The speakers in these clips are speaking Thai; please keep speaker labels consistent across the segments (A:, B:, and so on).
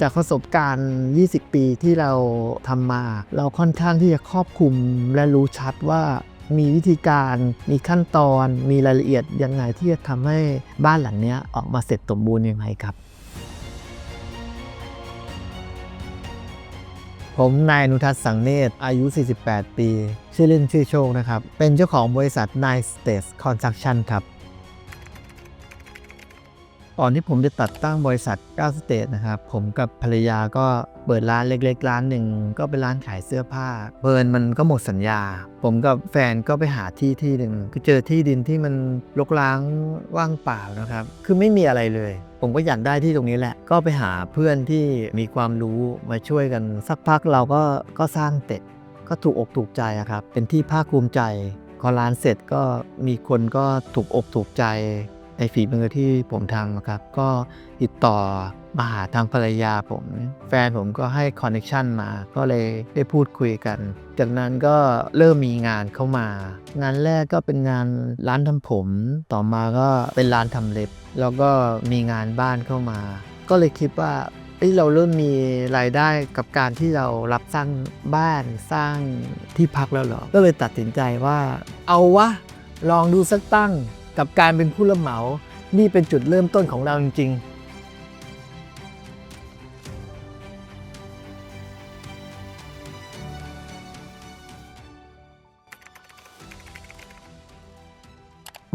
A: จากประสบการณ์ 20 ปีที่เราทำมา เราค่อนข้างที่จะครอบคลุมและรู้ชัดว่ามีวิธีการมีขั้นตอนมีรายละเอียดยังไงที่จะทำให้บ้านหลังนี้ออกมาเสร็จสมบูรณ์ยังไงครับ ผมนายนุทัศน์สังเนตรอายุ 48 ปี ชื่อเล่นชื่อโชคนะครับ เป็นเจ้าของบริษัท Nine States Construction ครับ ก่อนที่ผมจะตัดตั้งบริษัท9 State นะครับ ผมกับภรรยาก็เปิดร้านเล็กๆ ร้านหนึ่งก็เป็นร้านขายเสื้อผ้าเบิร์นมันก็หมดสัญญา ผมกับแฟนก็ไปหาที่ที่หนึ่งก็เจอที่ดินที่มันรกร้างว่างเปล่านะครับ คือไม่มีอะไรเลย ผมก็อยากได้ที่ตรงนี้แหละ ก็ไปหาเพื่อนที่มีความรู้มาช่วยกันสักพักเราก็ก็สร้างเสร็จก็ถูกอกถูกใจครับเป็นที่ภาคภูมิใจพอร้านเสร็จก็มีคนก็ถูกอกถูกใจ ในฝีมือที่ผมทำนะครับ ก็ติดต่อมาหาทางภรรยาผม แฟนผมก็ให้คอนเนคชันมา ก็เลยได้พูดคุยกัน จากนั้นก็เริ่มมีงานเข้ามา งานแรกก็เป็นงานร้านทำผม ต่อมาก็เป็นร้านทำเล็บ แล้วก็มีงานบ้านเข้ามา ก็เลยคิดว่าเอ้ยเราเริ่มมีรายได้กับการที่เรารับสร้างบ้านสร้างที่พักแล้วเหรอ ก็เลยตัดสินใจว่า เอาวะลองดูสักตั้ง กับการเป็นผู้รับเหมา นี่เป็นจุดเริ่มต้นของเราจริง ๆ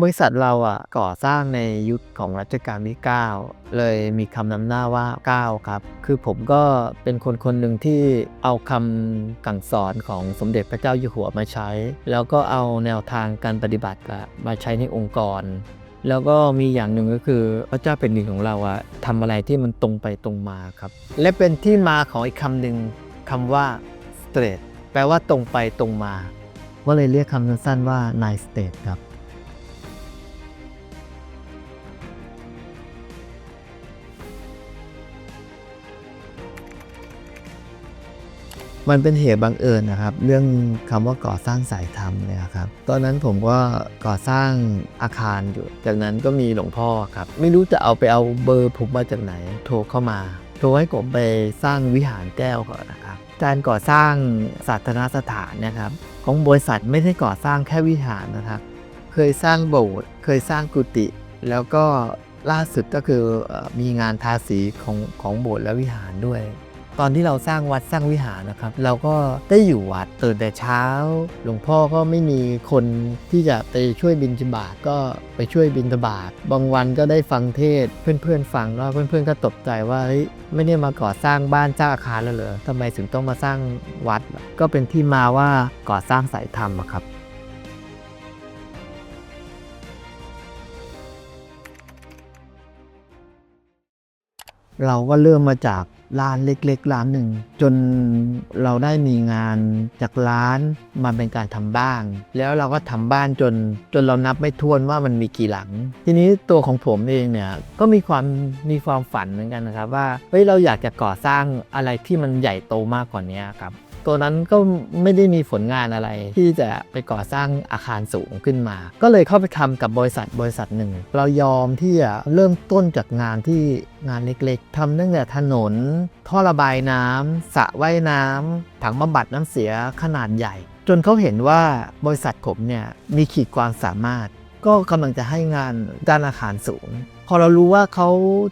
A: บริษัทเราอะก่อสร้างในยุคของรัชกาลที่9เลยมีคำนำหน้าว่า 9 ครับ คือผมก็เป็นคนคนหนึ่งที่เอาคำสั่งสอนของสมเด็จพระเจ้าอยู่หัวมาใช้ แล้วก็เอาแนวทางการปฏิบัติมาใช้ในองค์กร แล้วก็มีอย่างหนึ่งก็คือพระเจ้าเป็นดินของเราอะทำอะไรที่มันตรงไปตรงมาครับ และเป็นที่มาของอีกคำหนึ่งคำว่า straight แปลว่าตรงไปตรงมา ก็เลยเรียกคำสั้นๆว่า nine state ครับ มันเป็นเหตุบังเอิญนะครับ เรื่องคำว่าก่อสร้างสายธรรมเนี่ยครับตอนนั้นผมก็ก่อสร้างอาคารอยู่ จากนั้นก็มีหลวงพ่อครับ ไม่รู้จะเอาไปเอาเบอร์ผมมาจากไหน โทรเข้ามาโทรให้ผมไปสร้างวิหารแก้วก่อนนะครับการก่อสร้างศาสนสถานนะครับ ของบริษัทไม่ได้ก่อสร้างแค่วิหารนะครับ เคยสร้างโบสถ์เคยสร้างกุฏิแล้วก็ล่าสุดก็คือมีงานทาสีของของโบสถ์และวิหารด้วย ตอนที่เราสร้างวัดสร้างวิหารนะครับ เราก็ได้อยู่วัดตื่นแต่เช้า หลวงพ่อก็ไม่มีคนที่จะไปช่วยบินจบาตก็ไปช่วยบินบาตบางวันก็ได้ฟังเทศน์เพื่อนๆฟังแล้วเพื่อนๆก็ตกใจว่าเฮ้ยไม่ได้มาก่อสร้างบ้านสร้างอาคารแล้วเหรอทำไมถึงต้องมาสร้างวัด ก็เป็นที่มาว่าก่อสร้างสายธรรมครับเราก็เริ่มมาจาก ร้านเล็กๆร้านหนึ่ง จนเราได้มีงานจากร้านมาเป็นการทำบ้านแล้วเราก็ทำบ้านจนจนเรานับไม่ถ้วนว่ามันมีกี่หลัง ทีนี้ตัวของผมเองเนี่ยก็มีความมีความฝันเหมือนกันนะครับว่าเฮ้ยเราอยากจะก่อสร้างอะไรที่มันใหญ่โตมากกว่านี้ครับ ตัวนั้นก็ไม่ได้มีผลงานอะไร ที่จะไปก่อสร้างอาคารสูงขึ้นมา ก็เลยเข้าไปทำกับบริษัทบริษัทหนึ่ง เรายอมที่จะเริ่มต้นจากงานที่งานเล็กๆทำตั้งแต่ถนน ท่อระบายน้ำสระว่ายน้ำถังบำบัดน้ำเสียขนาดใหญ่ จนเขาเห็นว่าบริษัทผมเนี่ยมีขีดความสามารถ ก็กำลังจะให้งานด้านอาคารสูง พอเรารู้ว่าเขา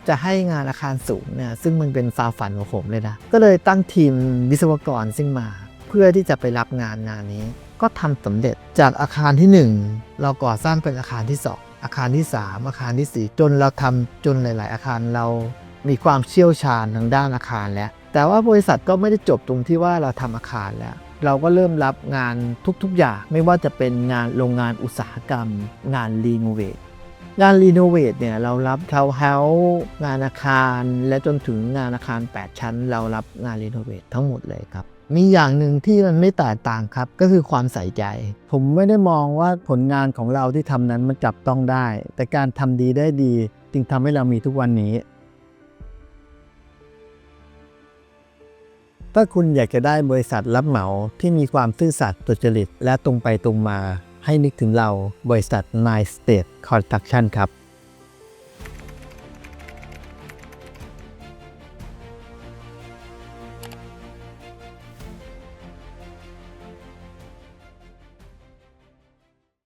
A: จะให้งานอาคารสูงเนี่ยซึ่งมันเป็นควาฝันของผมเลยนะ ก็เลยตั้งทีมวิศวกรซึ่งมา เพื่อที่จะไปรับงานงานนี้ ก็ทำสำเร็จจากอาคารที่ 1 เราก่อสร้างเป็นอาคารที่ 2 อาคารที่ 3 อาคารทีสี่4 จนเราทำจนหลาย ๆ อาคารเรามีความเชี่ยวชาญทางด้านอาคารแล้ว แต่ว่าบริษัทก็ไม่ได้จบตรงที่ว่าเราทำอาคารแล้วเราก็เริ่มรับงานทุกๆอย่าง ไม่ว่าจะเป็นงานโรงงานอุตสาหกรรม งานรีโนเวท งานรีโนเวทเนี่ยเรารับทาวเฮาส์งานอาคารและจนถึงงานอาคาร 8 ชั้น เรารับงานรีโนเวททั้งหมดเลยครับ มีอย่างหนึ่งที่มันไม่แตกต่างครับ ก็คือความใส่ใจ ผมไม่ได้มองว่าผลงานของเราที่ทำนั้นมันจับต้องได้ แต่การทำดีได้ดี จึงทำให้เรามีทุกวันนี้ ถ้าคุณอยากจะได้บริษัทรับเหมาที่มีความซื่อสัตย์สุจริตและตรงไปตรงมา ให้นึกถึงเราบริษัท Nine State Construction ครับ